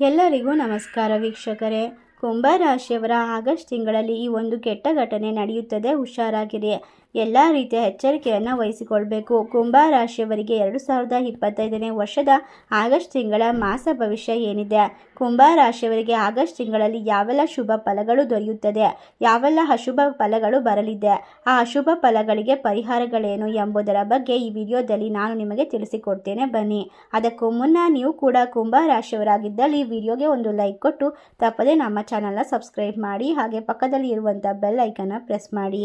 ಎಲ್ಲರಿಗೂ ನಮಸ್ಕಾರ ವೀಕ್ಷಕರೇ. ಕುಂಭರಾಶಿಯವರ ಆಗಸ್ಟ್ ತಿಂಗಳಲ್ಲಿ ಈ ಒಂದು ಕೆಟ್ಟ ಘಟನೆ ನಡೆಯುತ್ತದೆ ಹುಷಾರಾಗಿರಿ. ಎಲ್ಲ ರೀತಿಯ ಎಚ್ಚರಿಕೆಯನ್ನು ವಹಿಸಿಕೊಳ್ಬೇಕು. ಕುಂಭರಾಶಿಯವರಿಗೆ ಎರಡು ಸಾವಿರದ ಇಪ್ಪತ್ತೈದನೇ ವರ್ಷದ ಆಗಸ್ಟ್ ತಿಂಗಳ ಮಾಸ ಭವಿಷ್ಯ ಏನಿದೆ? ಕುಂಭರಾಶಿಯವರಿಗೆ ಆಗಸ್ಟ್ ತಿಂಗಳಲ್ಲಿ ಯಾವೆಲ್ಲ ಶುಭ ಫಲಗಳು ದೊರೆಯುತ್ತದೆ? ಯಾವೆಲ್ಲ ಅಶುಭ ಫಲಗಳು ಬರಲಿದೆ? ಆ ಅಶುಭ ಫಲಗಳಿಗೆ ಪರಿಹಾರಗಳೇನು ಎಂಬುದರ ಬಗ್ಗೆ ಈ ವಿಡಿಯೋದಲ್ಲಿ ನಾನು ನಿಮಗೆ ತಿಳಿಸಿಕೊಡ್ತೇನೆ. ಬನ್ನಿ. ಅದಕ್ಕೂ ಮುನ್ನ ನೀವು ಕೂಡ ಕುಂಭರಾಶಿಯವರಾಗಿದ್ದಲ್ಲಿ ವಿಡಿಯೋಗೆ ಒಂದು ಲೈಕ್ ಕೊಟ್ಟು ತಪ್ಪದೇ ನಮ್ಮ ಚಾನಲ್ನ ಸಬ್ಸ್ಕ್ರೈಬ್ ಮಾಡಿ ಹಾಗೆ ಪಕ್ಕದಲ್ಲಿ ಇರುವಂಥ ಬೆಲ್ ಐಕನ್ನ ಪ್ರೆಸ್ ಮಾಡಿ.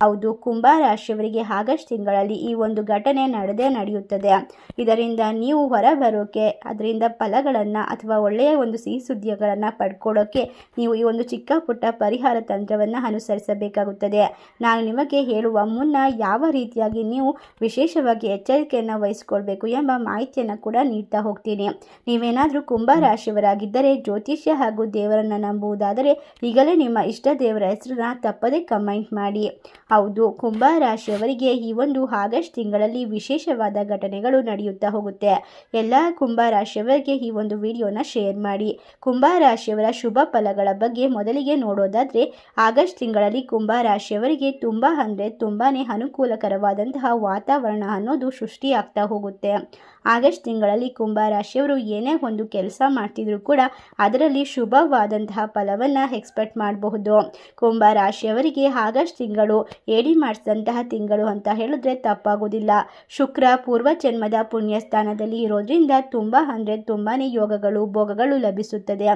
ಹೌದು ಕುಂಭ ರಾಶಿಯವರಿಗೆ ಆಗಸ್ಟ್ ತಿಂಗಳಲ್ಲಿ ಈ ಒಂದು ಘಟನೆ ನಡೆದೇ ನಡೆಯುತ್ತದೆ. ಇದರಿಂದ ನೀವು ಹೊರಬರೋಕೆ, ಅದರಿಂದ ಫಲಗಳನ್ನು ಅಥವಾ ಒಳ್ಳೆಯ ಒಂದು ಸಿಹಿ ಸುದ್ದಿಗಳನ್ನು ಪಡ್ಕೊಳ್ಳೋಕೆ ನೀವು ಈ ಒಂದು ಚಿಕ್ಕ ಪುಟ್ಟ ಪರಿಹಾರ ತಂತ್ರವನ್ನು ಅನುಸರಿಸಬೇಕಾಗುತ್ತದೆ. ನಾನು ನಿಮಗೆ ಹೇಳುವ ಮುನ್ನ ಯಾವ ರೀತಿಯಾಗಿ ನೀವು ವಿಶೇಷವಾಗಿ ಎಚ್ಚರಿಕೆಯನ್ನು ವಹಿಸಿಕೊಳ್ಬೇಕು ಎಂಬ ಮಾಹಿತಿಯನ್ನು ಕೂಡ ನೀಡ್ತಾ ಹೋಗ್ತೀನಿ. ನೀವೇನಾದರೂ ಕುಂಭ ರಾಶಿಯವರಾಗಿದ್ದರೆ ಜ್ಯೋತಿಷ್ಯ ಹಾಗೂ ದೇವರನ್ನು ನಂಬುವುದಾದರೆ, ಈಗಲೇ ನಿಮ್ಮ ಇಷ್ಟ ದೇವರ ಹೆಸರನ್ನ ತಪ್ಪದೇ ಕಮೆಂಟ್ ಮಾಡಿ. ಹೌದು, ಕುಂಭರಾಶಿಯವರಿಗೆ ಈ ಒಂದು ಆಗಸ್ಟ್ ತಿಂಗಳಲ್ಲಿ ವಿಶೇಷವಾದ ಘಟನೆಗಳು ನಡೆಯುತ್ತಾ ಹೋಗುತ್ತೆ. ಎಲ್ಲ ಕುಂಭರಾಶಿಯವರಿಗೆ ಈ ಒಂದು ವಿಡಿಯೋನ ಶೇರ್ ಮಾಡಿ. ಕುಂಭರಾಶಿಯವರ ಶುಭ ಫಲಗಳ ಬಗ್ಗೆ ಮೊದಲಿಗೆ ನೋಡೋದಾದರೆ, ಆಗಸ್ಟ್ ತಿಂಗಳಲ್ಲಿ ಕುಂಭ ರಾಶಿಯವರಿಗೆ ತುಂಬ ಅಂದರೆ ತುಂಬಾ ಅನುಕೂಲಕರವಾದಂತಹ ವಾತಾವರಣ ಅನ್ನೋದು ಸೃಷ್ಟಿಯಾಗ್ತಾ ಹೋಗುತ್ತೆ. ಆಗಸ್ಟ್ ತಿಂಗಳಲ್ಲಿ ಕುಂಭ ರಾಶಿಯವರು ಏನೇ ಒಂದು ಕೆಲಸ ಮಾಡ್ತಿದ್ರು ಕೂಡ ಅದರಲ್ಲಿ ಶುಭವಾದಂತಹ ಫಲವನ್ನು ಎಕ್ಸ್ಪೆಕ್ಟ್ ಮಾಡಬಹುದು. ಕುಂಭ ರಾಶಿಯವರಿಗೆ ಆಗಸ್ಟ್ ತಿಂಗಳು ಏಡಿ ಮಾಡಿಸಿದಂತಹ ತಿಂಗಳು ಅಂತ ಹೇಳಿದ್ರೆ ತಪ್ಪಾಗೋದಿಲ್ಲ ಶುಕ್ರ ಪೂರ್ವ ಜನ್ಮದ ಪುಣ್ಯ ಸ್ಥಾನದಲ್ಲಿ ಇರೋದ್ರಿಂದ ತುಂಬ ಅಂದರೆ ತುಂಬಾ ಯೋಗಗಳು, ಭೋಗಗಳು ಲಭಿಸುತ್ತದೆ.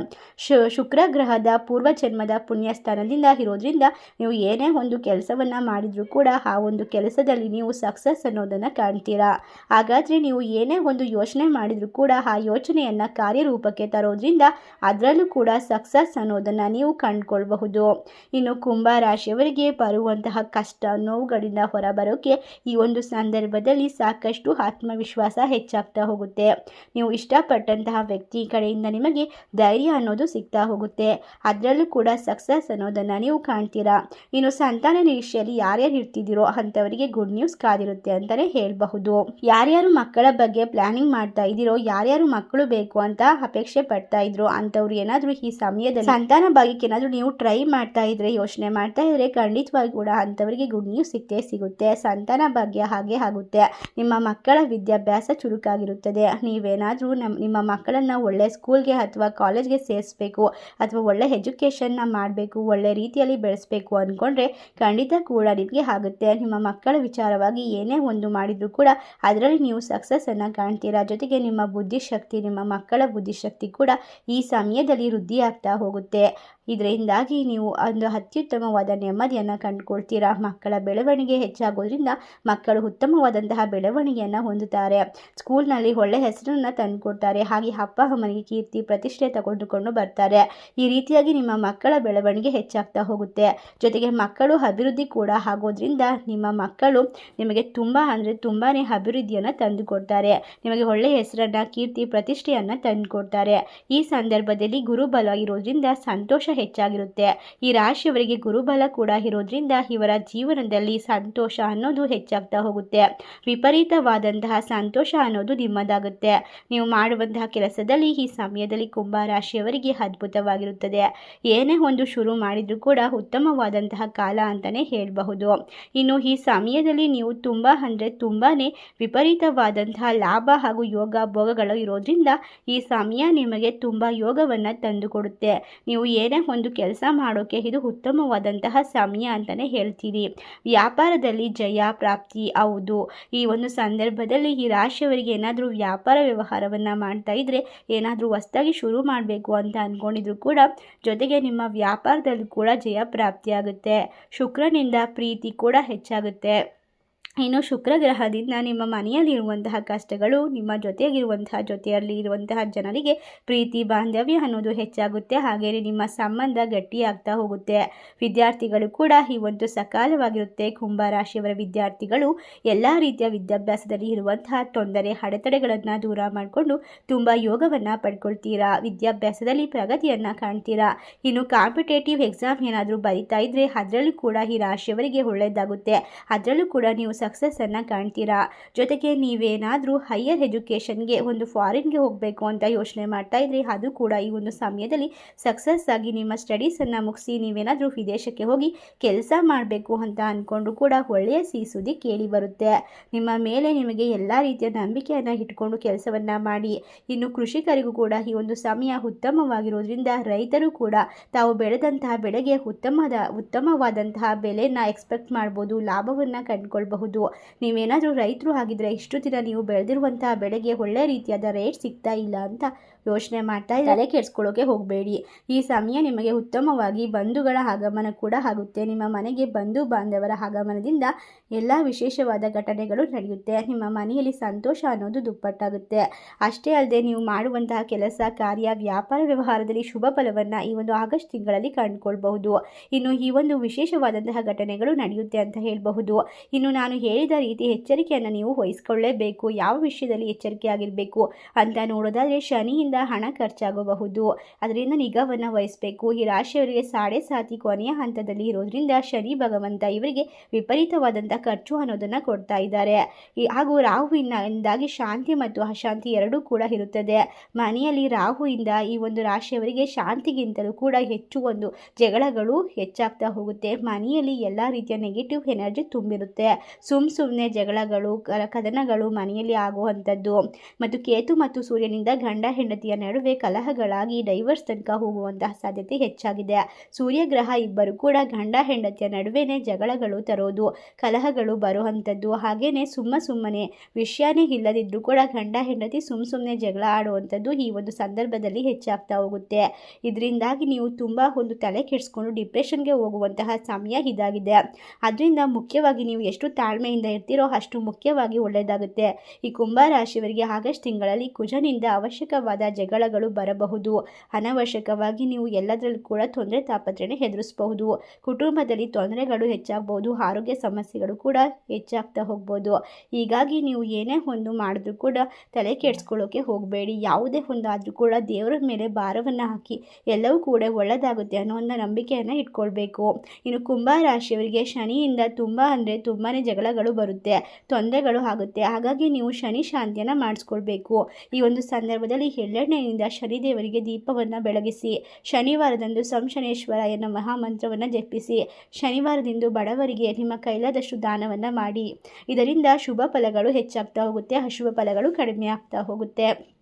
ಶುಕ್ರ ಗ್ರಹದ ಪೂರ್ವ ಜನ್ಮದ ಪುಣ್ಯ ಸ್ಥಾನದಿಂದ ಇರೋದ್ರಿಂದ ನೀವು ಏನೇ ಒಂದು ಕೆಲಸವನ್ನು ಮಾಡಿದರೂ ಕೂಡ ಆ ಒಂದು ಕೆಲಸದಲ್ಲಿ ನೀವು ಸಕ್ಸಸ್ ಅನ್ನೋದನ್ನು ಕಾಣ್ತೀರಾ. ಹಾಗಾದರೆ ನೀವು ಏನೇ ಒಂದು ಯೋಚನೆ ಮಾಡಿದರೂ ಕೂಡ ಆ ಯೋಚನೆಯನ್ನು ಕಾರ್ಯರೂಪಕ್ಕೆ ತರೋದ್ರಿಂದ ಅದರಲ್ಲೂ ಕೂಡ ಸಕ್ಸಸ್ ಅನ್ನೋದನ್ನು ನೀವು ಕಂಡುಕೊಳ್ಬಹುದು. ಇನ್ನು ಕುಂಭ ರಾಶಿಯವರಿಗೆ ಬರುವಂತಹ ಕಷ್ಟ ನೋವುಗಳಿಂದ ಹೊರಬರೋಕೆ ಈ ಒಂದು ಸಂದರ್ಭದಲ್ಲಿ ಸಾಕಷ್ಟು ಆತ್ಮವಿಶ್ವಾಸ ಹೆಚ್ಚಾಗ್ತಾ ಹೋಗುತ್ತೆ. ನೀವು ಇಷ್ಟಪಟ್ಟಂತಹ ವ್ಯಕ್ತಿ ಕಡೆಯಿಂದ ನಿಮಗೆ ಧೈರ್ಯ ಅನ್ನೋದು ಸಿಗ್ತಾ ಹೋಗುತ್ತೆ. ಅದರಲ್ಲೂ ಕೂಡ ಸಕ್ಸಸ್ ಅನ್ನೋದನ್ನು ನೀವು ಕಾಣ್ತೀರಾ? ಇನ್ನು ಸಂತಾನ ನಿರೀಕ್ಷೆಯಲ್ಲಿ ಯಾರ್ಯಾರು ಇರ್ತಿದ್ದೀರೋ ಅಂಥವರಿಗೆ ಗುಡ್ ನ್ಯೂಸ್ ಕಾದಿರುತ್ತೆ ಅಂತಲೇ ಹೇಳಬಹುದು. ಯಾರ್ಯಾರು ಮಕ್ಕಳ ಬಗ್ಗೆ ಪ್ಲಾನಿಂಗ್ ಮಾಡ್ತಾ ಇದ್ದೀರೋ, ಯಾರ್ಯಾರು ಮಕ್ಕಳು ಬೇಕು ಅಂತ ಅಪೇಕ್ಷೆ ಪಡ್ತಾ ಇದ್ರು ಅಂಥವ್ರು ಏನಾದರೂ ಈ ಸಮಯದಲ್ಲಿ ಸಂತಾನ ಭಾಗ್ಯಕ್ಕೆ ಏನಾದರೂ ನೀವು ಟ್ರೈ ಮಾಡ್ತಾ ಇದ್ರೆ, ಯೋಚನೆ ಮಾಡ್ತಾ ಇದ್ರೆ ಖಂಡಿತವಾಗಿ ಕೂಡ ಅಂಥವರಿಗೆ ಗುಡ್ ನ್ಯೂಸ್ ಸಿಕ್ಕೇ ಸಿಗುತ್ತೆ, ಸಂತಾನ ಭಾಗ್ಯ ಹಾಗೆ ಆಗುತ್ತೆ. ನಿಮ್ಮ ಮಕ್ಕಳ ವಿದ್ಯಾಭ್ಯಾಸ ಚುರುಕಾಗಿರುತ್ತದೆ. ನೀವೇನಾದರೂ ನಮ್ಮ ನಿಮ್ಮ ಮಕ್ಕಳನ್ನು ಒಳ್ಳೆ ಸ್ಕೂಲ್ಗೆ ಅಥವಾ ಕಾಲೇಜ್ಗೆ ಸೇರಿಸ್ಬೇಕು, ಅಥವಾ ಒಳ್ಳೆ ಎಜುಕೇಷನ್ನ ಮಾಡಬೇಕು, ಒಳ್ಳೆ ರೀತಿಯಲ್ಲಿ ಬೆಳೆಸಬೇಕು ಅಂದ್ಕೊಂಡ್ರೆ ಖಂಡಿತ ಕೂಡ ನಿಮಗೆ ಆಗುತ್ತೆ. ನಿಮ್ಮ ಮಕ್ಕಳ ವಿಚಾರವಾಗಿ ಏನೇ ಒಂದು ಮಾಡಿದರೂ ಕೂಡ ಅದರಲ್ಲಿ ನೀವು ಸಕ್ಸಸ್ಸನ್ನು ಕಾಣ್ತೀರಾ? ಜೊತೆಗೆ ನಿಮ್ಮ ಬುದ್ಧಿಶಕ್ತಿ, ನಿಮ್ಮ ಮಕ್ಕಳ ಬುದ್ಧಿಶಕ್ತಿ ಕೂಡ ಈ ಸಮಯದಲ್ಲಿ ವೃದ್ಧಿಯಾಗ್ತಾ ಹೋಗುತ್ತೆ. ಇದರಿಂದಾಗಿ ನೀವು ಒಂದು ಅತ್ಯುತ್ತಮವಾದ ನೆಮ್ಮದಿಯನ್ನು ಕಂಡುಕೊಳ್ತೀರಾ? ಮಕ್ಕಳ ಬೆಳವಣಿಗೆ ಹೆಚ್ಚಾಗೋದ್ರಿಂದ ಮಕ್ಕಳು ಉತ್ತಮವಾದಂತಹ ಬೆಳವಣಿಗೆಯನ್ನು ಹೊಂದುತ್ತಾರೆ. ಸ್ಕೂಲ್ನಲ್ಲಿ ಒಳ್ಳೆ ಹೆಸರನ್ನು ತಂದುಕೊಡ್ತಾರೆ. ಹಾಗೆ ಅಪ್ಪ ಅಮ್ಮನಿಗೆ ಕೀರ್ತಿ, ಪ್ರತಿಷ್ಠೆ ತಗೊಂಡುಕೊಂಡು ಬರ್ತಾರೆ. ಈ ರೀತಿಯಾಗಿ ನಿಮ್ಮ ಮಕ್ಕಳ ಬೆಳವಣಿಗೆ ಹೆಚ್ಚಾಗ್ತಾ ಹೋಗುತ್ತೆ. ಜೊತೆಗೆ ಮಕ್ಕಳು ಅಭಿವೃದ್ಧಿ ಕೂಡ ಆಗೋದ್ರಿಂದ ನಿಮ್ಮ ಮಕ್ಕಳು ನಿಮಗೆ ತುಂಬ ಅಂದರೆ ತುಂಬಾ ಅಭಿವೃದ್ಧಿಯನ್ನು ತಂದುಕೊಡ್ತಾರೆ. ನಿಮಗೆ ಒಳ್ಳೆಯ ಹೆಸರನ್ನು, ಕೀರ್ತಿ, ಪ್ರತಿಷ್ಠೆಯನ್ನು ತಂದುಕೊಡ್ತಾರೆ. ಈ ಸಂದರ್ಭದಲ್ಲಿ ಗುರುಬಲ ಇರೋದ್ರಿಂದ ಸಂತೋಷ ಹೆಚ್ಚಾಗಿರುತ್ತೆ. ಈ ರಾಶಿಯವರಿಗೆ ಗುರುಬಲ ಕೂಡ ಇರೋದ್ರಿಂದ ಇವರ ಜೀವನದಲ್ಲಿ ಸಂತೋಷ ಅನ್ನೋದು ಹೆಚ್ಚಾಗ್ತಾ ಹೋಗುತ್ತೆ. ವಿಪರೀತವಾದಂತಹ ಸಂತೋಷ ಅನ್ನೋದು ನಿಮ್ಮದಾಗುತ್ತೆ. ನೀವು ಮಾಡುವಂತಹ ಕೆಲಸದಲ್ಲಿ ಈ ಸಮಯದಲ್ಲಿ ಕುಂಭ ರಾಶಿಯವರಿಗೆ ಅದ್ಭುತವಾಗಿರುತ್ತದೆ. ಏನೇ ಒಂದು ಶುರು ಮಾಡಿದರೂ ಕೂಡ ಉತ್ತಮವಾದಂತಹ ಕಾಲ ಅಂತಲೇ ಹೇಳಬಹುದು. ಇನ್ನು ಈ ಸಮಯದಲ್ಲಿ ನೀವು ತುಂಬ ಅಂದರೆ ತುಂಬಾ ವಿಪರೀತವಾದಂತಹ ಲಾಭ ಹಾಗೂ ಯೋಗ ಭೋಗಗಳು ಇರೋದ್ರಿಂದ ಈ ಸಮಯ ನಿಮಗೆ ತುಂಬ ಯೋಗವನ್ನು ತಂದುಕೊಡುತ್ತೆ ನೀವು ಏನೇ ಒಂದು ಕೆಲಸ ಮಾಡೋಕ್ಕೆ ಇದು ಉತ್ತಮವಾದಂತಹ ಸಮಯ ಅಂತಲೇ ಹೇಳ್ತೀರಿ. ವ್ಯಾಪಾರದಲ್ಲಿ ಜಯ ಪ್ರಾಪ್ತಿ, ಹೌದು. ಈ ಒಂದು ಸಂದರ್ಭದಲ್ಲಿ ಈ ರಾಶಿಯವರಿಗೆ ಏನಾದರೂ ವ್ಯಾಪಾರ ವ್ಯವಹಾರವನ್ನು ಮಾಡ್ತಾ ಇದ್ದರೆ ಏನಾದರೂ ಹೊಸ್ದಾಗಿ ಶುರು ಮಾಡಬೇಕು ಅಂತ ಅಂದ್ಕೊಂಡಿದ್ರು ಕೂಡ ಜೊತೆಗೆ ನಿಮ್ಮ ವ್ಯಾಪಾರದಲ್ಲೂ ಕೂಡ ಜಯ ಪ್ರಾಪ್ತಿಯಾಗುತ್ತೆ ಶುಕ್ರನಿಂದ ಪ್ರೀತಿ ಕೂಡ ಹೆಚ್ಚಾಗುತ್ತೆ. ಇನ್ನು ಶುಕ್ರ ಗ್ರಹದಿಂದ ನಿಮ್ಮ ಮನೆಯಲ್ಲಿರುವಂತಹ ಕಷ್ಟಗಳು, ನಿಮ್ಮ ಜೊತೆಗಿರುವಂತಹ ಜೊತೆಯಲ್ಲಿ ಇರುವಂತಹ ಜನರಿಗೆ ಪ್ರೀತಿ, ಬಾಂಧವ್ಯ ಅನ್ನೋದು ಹೆಚ್ಚಾಗುತ್ತೆ. ಹಾಗೆಯೇ ನಿಮ್ಮ ಸಂಬಂಧ ಗಟ್ಟಿಯಾಗ್ತಾ ಹೋಗುತ್ತೆ. ವಿದ್ಯಾರ್ಥಿಗಳು ಕೂಡ ಈ ಒಂದು ಸಕಾಲವಾಗಿರುತ್ತೆ. ಕುಂಭರಾಶಿಯವರ ವಿದ್ಯಾರ್ಥಿಗಳು ಎಲ್ಲ ರೀತಿಯ ವಿದ್ಯಾಭ್ಯಾಸದಲ್ಲಿ ಇರುವಂತಹ ತೊಂದರೆ, ಅಡೆತಡೆಗಳನ್ನು ದೂರ ಮಾಡಿಕೊಂಡು ತುಂಬ ಯೋಗವನ್ನು ಪಡ್ಕೊಳ್ತೀರಾ? ವಿದ್ಯಾಭ್ಯಾಸದಲ್ಲಿ ಪ್ರಗತಿಯನ್ನು ಕಾಣ್ತೀರಾ? ಇನ್ನು ಕಾಂಪಿಟೇಟಿವ್ ಎಕ್ಸಾಮ್ ಏನಾದರೂ ಬರಿತಾ ಇದ್ದರೆ ಅದರಲ್ಲೂ ಕೂಡ ಈ ರಾಶಿಯವರಿಗೆ ಒಳ್ಳೆಯದಾಗುತ್ತೆ ಅದರಲ್ಲೂ ಕೂಡ ನೀವು ಸಕ್ಸಸ್ಸನ್ನು ಕಾಣ್ತೀರಾ? ಜೊತೆಗೆ ನೀವೇನಾದರೂ ಹೈಯರ್ ಎಜುಕೇಷನ್ಗೆ ಒಂದು ಫಾರಿನ್ಗೆ ಹೋಗಬೇಕು ಅಂತ ಯೋಚನೆ ಮಾಡ್ತಾ ಇದ್ರಿ, ಅದು ಕೂಡ ಈ ಒಂದು ಸಮಯದಲ್ಲಿ ಸಕ್ಸಸ್ ಆಗಿ ನಿಮ್ಮ ಸ್ಟಡೀಸನ್ನು ಮುಗಿಸಿ ನೀವೇನಾದರೂ ವಿದೇಶಕ್ಕೆ ಹೋಗಿ ಕೆಲಸ ಮಾಡಬೇಕು ಅಂತ ಅಂದ್ಕೊಂಡು ಕೂಡ ಒಳ್ಳೆಯ ಸುದ್ದಿ ಕೇಳಿ ಬರುತ್ತೆ. ನಿಮ್ಮ ಮೇಲೆ ನಿಮಗೆ ಎಲ್ಲ ರೀತಿಯ ನಂಬಿಕೆಯನ್ನು ಇಟ್ಕೊಂಡು ಕೆಲಸವನ್ನು ಮಾಡಿ. ಇನ್ನು ಕೃಷಿಕರಿಗೂ ಕೂಡ ಈ ಒಂದು ಸಮಯ ಉತ್ತಮವಾಗಿರೋದ್ರಿಂದ ರೈತರು ಕೂಡ ತಾವು ಬೆಳೆದಂತಹ ಬೆಳೆಗೆ ಉತ್ತಮದ, ಉತ್ತಮವಾದಂತಹ ಬೆಲೆನ ಎಕ್ಸ್ಪೆಕ್ಟ್ ಮಾಡ್ಬೋದು, ಲಾಭವನ್ನು ಕಂಡುಕೊಳ್ಬಹುದು. ನೀವೇನಾದರೂ ರೈತರು ಆಗಿದ್ದರೆ ಇಷ್ಟು ದಿನ ನೀವು ಬೆಳೆದಿರುವಂತಹ ಬೆಳೆಗೆ ಒಳ್ಳೆ ರೀತಿಯಾದ ರೇಟ್ ಸಿಗ್ತಾ ಇಲ್ಲ ಅಂತ ಯೋಚನೆ ಮಾಡ್ತಾ ತಲೆ ಕೆಡಿಸ್ಕೊಳ್ಳೋಕೆ ಹೋಗಬೇಡಿ. ಈ ಸಮಯ ನಿಮಗೆ ಉತ್ತಮವಾಗಿ ಬಂಧುಗಳ ಆಗಮನ ಕೂಡ ಆಗುತ್ತೆ. ನಿಮ್ಮ ಮನೆಗೆ ಬಂಧು ಬಾಂಧವರ ಆಗಮನದಿಂದ ಎಲ್ಲ ವಿಶೇಷವಾದ ಘಟನೆಗಳು ನಡೆಯುತ್ತೆ. ನಿಮ್ಮ ಮನೆಯಲ್ಲಿ ಸಂತೋಷ ಅನ್ನೋದು ದುಪ್ಪಟ್ಟಾಗುತ್ತೆ. ಅಷ್ಟೇ ಅಲ್ಲದೆ ನೀವು ಮಾಡುವಂತಹ ಕೆಲಸ, ಕಾರ್ಯ, ವ್ಯಾಪಾರ ವ್ಯವಹಾರದಲ್ಲಿ ಶುಭ ಫಲವನ್ನು ಈ ಒಂದು ಆಗಸ್ಟ್ ತಿಂಗಳಲ್ಲಿ ಕಂಡುಕೊಳ್ಬಹುದು. ಇನ್ನು ಈ ಒಂದು ವಿಶೇಷವಾದಂತಹ ಘಟನೆಗಳು ನಡೆಯುತ್ತೆ ಅಂತ ಹೇಳಬಹುದು. ಇನ್ನು ನಾನು ಹೇಳಿದ ರೀತಿ ಎಚ್ಚರಿಕೆಯನ್ನು ನೀವು ವಹಿಸ್ಕೊಳ್ಳೇಬೇಕು. ಯಾವ ವಿಷಯದಲ್ಲಿ ಎಚ್ಚರಿಕೆ ಆಗಿರಬೇಕು ಅಂತ ನೋಡೋದಾದರೆ ಶನಿಯಿಂದ ಹಣ ಖರ್ಚಾಗಬಹುದು. ಅದರಿಂದ ನಿಗಾವನ್ನು ವಹಿಸಬೇಕು. ಈ ರಾಶಿಯವರಿಗೆ ಸಾಡೆ ಸಾತಿ ಕೊನೆಯ ಹಂತದಲ್ಲಿ ಇರೋದ್ರಿಂದ ಶನಿ, ಭಗವಂತ ಇವರಿಗೆ ವಿಪರೀತವಾದಂಥ ಖರ್ಚು ಅನ್ನೋದನ್ನು ಕೊಡ್ತಾ ಇದ್ದಾರೆ. ಹಾಗೂ ರಾಹುವಿನಿಂದಾಗಿ ಶಾಂತಿ ಮತ್ತು ಅಶಾಂತಿ ಎರಡೂ ಕೂಡ ಇರುತ್ತದೆ. ಮನೆಯಲ್ಲಿ ರಾಹುವಿಂದ ಈ ಒಂದು ರಾಶಿಯವರಿಗೆ ಶಾಂತಿಗಿಂತಲೂ ಕೂಡ ಹೆಚ್ಚು ಒಂದು ಜಗಳಗಳು ಹೆಚ್ಚಾಗ್ತಾ ಹೋಗುತ್ತೆ. ಮನೆಯಲ್ಲಿ ಎಲ್ಲ ರೀತಿಯ ನೆಗೆಟಿವ್ ಎನರ್ಜಿ ತುಂಬಿರುತ್ತೆ. ಸುಮ್ ಸುಮ್ಮನೆ ಜಗಳಗಳು ಕದನಗಳು ಮನೆಯಲ್ಲಿ ಆಗುವಂಥದ್ದು. ಮತ್ತು ಕೇತು ಮತ್ತು ಸೂರ್ಯನಿಂದ ಗಂಡ ಹೆಂಡತಿಯ ನಡುವೆ ಕಲಹಗಳಾಗಿ ಡೈವರ್ಸ್ ತನಕ ಹೋಗುವಂತಹ ಸಾಧ್ಯತೆ ಹೆಚ್ಚಾಗಿದೆ. ಸೂರ್ಯಗ್ರಹ ಇಬ್ಬರು ಕೂಡ ಗಂಡ ಹೆಂಡತಿಯ ನಡುವೆನೇ ಜಗಳಗಳು ತರೋದು, ಕಲಹಗಳು ಬರುವಂಥದ್ದು. ಹಾಗೇನೆ ಸುಮ್ಮ ಸುಮ್ಮನೆ ವಿಷಯನೇ ಇಲ್ಲದಿದ್ದರೂ ಕೂಡ ಗಂಡ ಹೆಂಡತಿ ಸುಮ್ಮ ಸುಮ್ಮನೆ ಜಗಳ ಆಡುವಂಥದ್ದು ಈ ಒಂದು ಸಂದರ್ಭದಲ್ಲಿ ಹೆಚ್ಚಾಗ್ತಾ ಹೋಗುತ್ತೆ. ಇದರಿಂದಾಗಿ ನೀವು ತುಂಬ ಒಂದು ತಲೆ ಕೆಡಿಸ್ಕೊಂಡು ಡಿಪ್ರೆಷನ್ಗೆ ಹೋಗುವಂತಹ ಸಮಯ ಇದಾಗಿದೆ. ಅದರಿಂದ ಮುಖ್ಯವಾಗಿ ನೀವು ಎಷ್ಟು ತಾಳ್ಮೆಯಿಂದ ಇರ್ತೀರೋ ಅಷ್ಟು ಮುಖ್ಯವಾಗಿ ಒಳ್ಳೆಯದಾಗುತ್ತೆ ಈ ಕುಂಭ ರಾಶಿಯವರಿಗೆ ಆಗಸ್ಟ್ ತಿಂಗಳಲ್ಲಿ ಕುಜನಿಂದ ಅವಶ್ಯಕವಾದ ಜಗಳಗಳು ಬರಬಹುದು. ಅನವಶ್ಯಕವಾಗಿ ನೀವು ಎಲ್ಲದರಲ್ಲೂ ಕೂಡ ತೊಂದರೆ ತಾಪತ್ರೆಯನ್ನು ಹೆದರಿಸಬಹುದು ಕುಟುಂಬದಲ್ಲಿ ತೊಂದರೆಗಳು ಹೆಚ್ಚಾಗಬಹುದು, ಆರೋಗ್ಯ ಸಮಸ್ಯೆಗಳು ಕೂಡ ಹೆಚ್ಚಾಗ್ತಾ ಹೋಗ್ಬೋದು. ಹೀಗಾಗಿ ನೀವು ಏನೇ ಒಂದು ಮಾಡಿದ್ರೂ ಕೂಡ ತಲೆ ಕೆಡಿಸ್ಕೊಳ್ಳೋಕೆ ಹೋಗಬೇಡಿ. ಯಾವುದೇ ಒಂದು ಆದರೂ ಕೂಡ ದೇವರ ಮೇಲೆ ಭಾರವನ್ನು ಹಾಕಿ ಎಲ್ಲವೂ ಕೂಡ ಒಳ್ಳೆಯದಾಗುತ್ತೆ ಅನ್ನೋ ಒಂದು ನಂಬಿಕೆಯನ್ನು ಇಟ್ಕೊಳ್ಬೇಕು. ಇನ್ನು ಕುಂಭ ರಾಶಿಯವರಿಗೆ ಶನಿಯಿಂದ ತುಂಬ ಅಂದರೆ ತುಂಬಾ ಜಗಳಗಳು ಬರುತ್ತೆ, ತೊಂದರೆಗಳು ಆಗುತ್ತೆ. ಹಾಗಾಗಿ ನೀವು ಶನಿ ಶಾಂತಿಯನ್ನು ಮಾಡಿಸ್ಕೊಳ್ಬೇಕು. ಈ ಒಂದು ಸಂದರ್ಭದಲ್ಲಿ ಎಳ್ಳೆಣ್ಣೆಯಿಂದ ಶನಿದೇವರಿಗೆ ದೀಪವನ್ನು ಬೆಳಗಿಸಿ, ಶನಿವಾರದಂದು ಸಂಶನೇಶ್ವರ ಎನ್ನುವ ಮಹಾಮಂತ್ರವನ್ನು ಜಪಿಸಿ, ಶನಿವಾರದಿಂದು ಬಡವರಿಗೆ ನಿಮ್ಮ ಕೈಲಾದಷ್ಟು ದಾನವನ್ನು ಮಾಡಿ. ಇದರಿಂದ ಶುಭ ಫಲಗಳು ಹೆಚ್ಚಾಗ್ತಾ ಹೋಗುತ್ತೆ, ಅಶುಭ ಫಲಗಳು ಕಡಿಮೆ ಆಗ್ತಾ ಹೋಗುತ್ತೆ.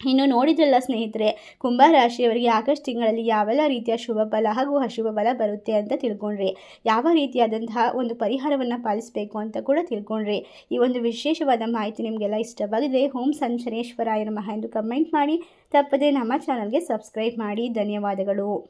ಇನ್ನು ನೋಡಿದ್ರಲ್ಲ ಸ್ನೇಹಿತರೆ, ಕುಂಭ ರಾಶಿಯವರಿಗೆ ಆಗಸ್ಟ್ ತಿಂಗಳಲ್ಲಿ ಯಾವೆಲ್ಲ ರೀತಿಯ ಶುಭ ಫಲ ಹಾಗೂ ಅಶುಭ ಫಲ ಬರುತ್ತೆ ಅಂತ ತಿಳ್ಕೊಂಡ್ರಿ, ಯಾವ ರೀತಿಯಾದಂತಹ ಒಂದು ಪರಿಹಾರವನ್ನು ಪಾಲಿಸಬೇಕು ಅಂತ ಕೂಡ ತಿಳ್ಕೊಂಡ್ರಿ, ಈ ಒಂದು ವಿಶೇಷವಾದ ಮಾಹಿತಿ ನಿಮಗೆಲ್ಲ ಇಷ್ಟವಾಗಿದೆ. ಓಂ ಸಂಚನೇಶ್ವರಾಯ ನಮಃ ಎಂದು ಕಮೆಂಟ್ ಮಾಡಿ. ತಪ್ಪದೆ ನಮ್ಮ ಚಾನಲ್ಗೆ ಸಬ್ಸ್ಕ್ರೈಬ್ ಮಾಡಿ. ಧನ್ಯವಾದಗಳು.